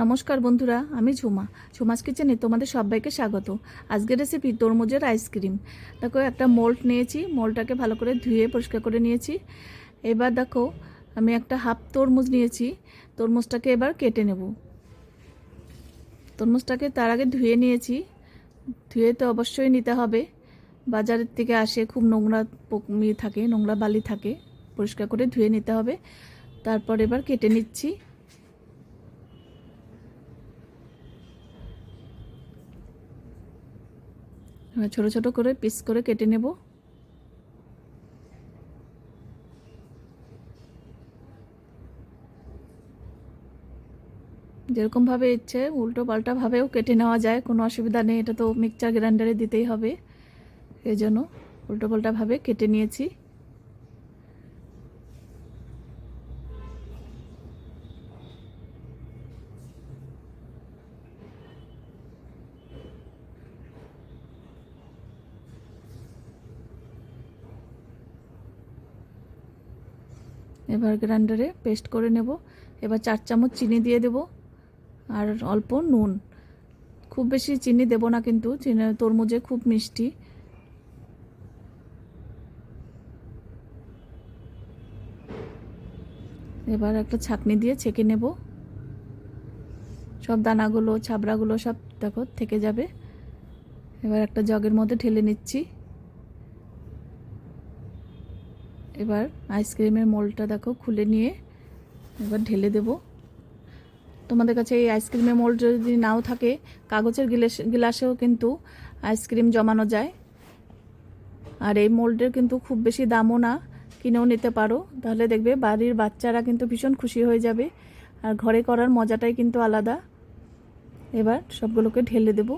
নমস্কার বন্ধুরা, আমি ঝুমা। ঝুমাস কিচেনে তোমাদের সবাইকে স্বাগত। আজকের রেসিপি তরমুজের আইসক্রিম দেখো, একটা মোল্ড নিয়েছি মোল্ডটাকে ভালো করে ধুয়ে পরিষ্কার করে নিয়েছি। এবার দেখো, আমি একটা হাফ তরমুজ নিয়েছি, তরমুজটাকে এবার কেটে নেব। তরমুজটাকে তার আগে ধুয়ে নিয়েছি। ধুয়ে তো অবশ্যই নিতে হবে। বাজারের থেকে আসে, খুব নোংরা থাকে, নোংরা বালি থাকে, পরিষ্কার করে ধুয়ে নিতে হবে। তারপর এবার কেটে নিচ্ছি। ছোট ছোট করে পিস করে কেটে নেব। যেরকমভাবে ইচ্ছে উল্টো পাল্টাভাবেও কেটে নেওয়া যায়, কোনো অসুবিধা নেই। এটা তো মিক্সচার গ্রাইন্ডারে দিতেই হবে। এই জন্য উল্টো পাল্টাভাবে কেটে নিয়েছি। এবার গ্রাইন্ডারে পেস্ট করে নেব। এবার চার চামচ চিনি দিয়ে দেব আর অল্প নুন। খুব বেশি চিনি দেব না কিন্তু, চিনি তরমুজে খুব মিষ্টি। এবার একটা ছাকনি দিয়ে ছেঁকে নেব। সব দানাগুলো, ছাবড়াগুলো সব দেখো থেকে যাবে। এবার একটা জগের মধ্যে ঢেলে নিচ্ছি। এবার আইসক্রিমের মোলটা দেখো খুলে নিয়ে এবার ঢেলে দেব। তোমাদের কাছে এই আইসক্রিমের মোল্ড যদি নাও থাকে, কাগজের গিলাস, গিলাসেও কিন্তু আইসক্রিম জমানো যায়। আর এই মোল্ডের কিন্তু খুব বেশি দামও না, কিনেও নিতে পারো। তাহলে দেখবে বাড়ির বাচ্চারা কিন্তু ভীষণ খুশি হয়ে যাবে। আর ঘরে করার মজাটাই কিন্তু আলাদা। এবার সবগুলোকে ঢেলে দেবো।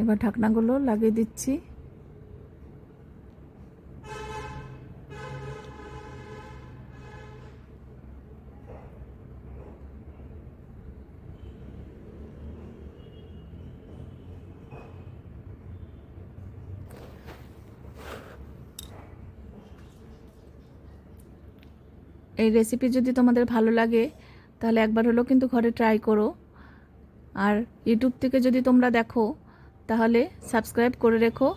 এবার ঢাকনাগুলো লাগিয়ে দিচ্ছি। এই রেসিপি যদি তোমাদের ভালো লাগে, তাহলে একবার হলেও কিন্তু ঘরে ট্রাই করো। আর ইউটিউব থেকে যদি তোমরা দেখো তাহলে সাবস্ক্রাইব করে রেখো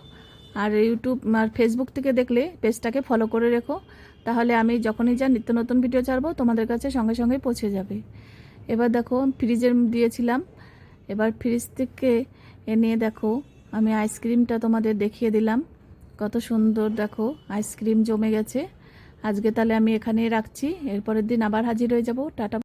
আর ইউটিউব আর ফেসবুক থেকে দেখলে পেজটাকে ফলো করে রেখো। তাহলে আমি যখনই যা নিত্য নতুন ভিডিও ছাড়বো তোমাদের কাছে সঙ্গে সঙ্গে পৌঁছে যাবে। এবার দেখো ফ্রিজে দিয়েছিলাম। এবার ফ্রিজ থেকে এনে দেখো আমি আইসক্রিমটা তোমাদের দেখিয়ে দিলাম। কত সুন্দর দেখো আইসক্রিম জমে গেছে। আজকে তাহলে আমি এখানেই রাখছি। এরপরের দিন আবার হাজির হয়ে যাব। টাটা।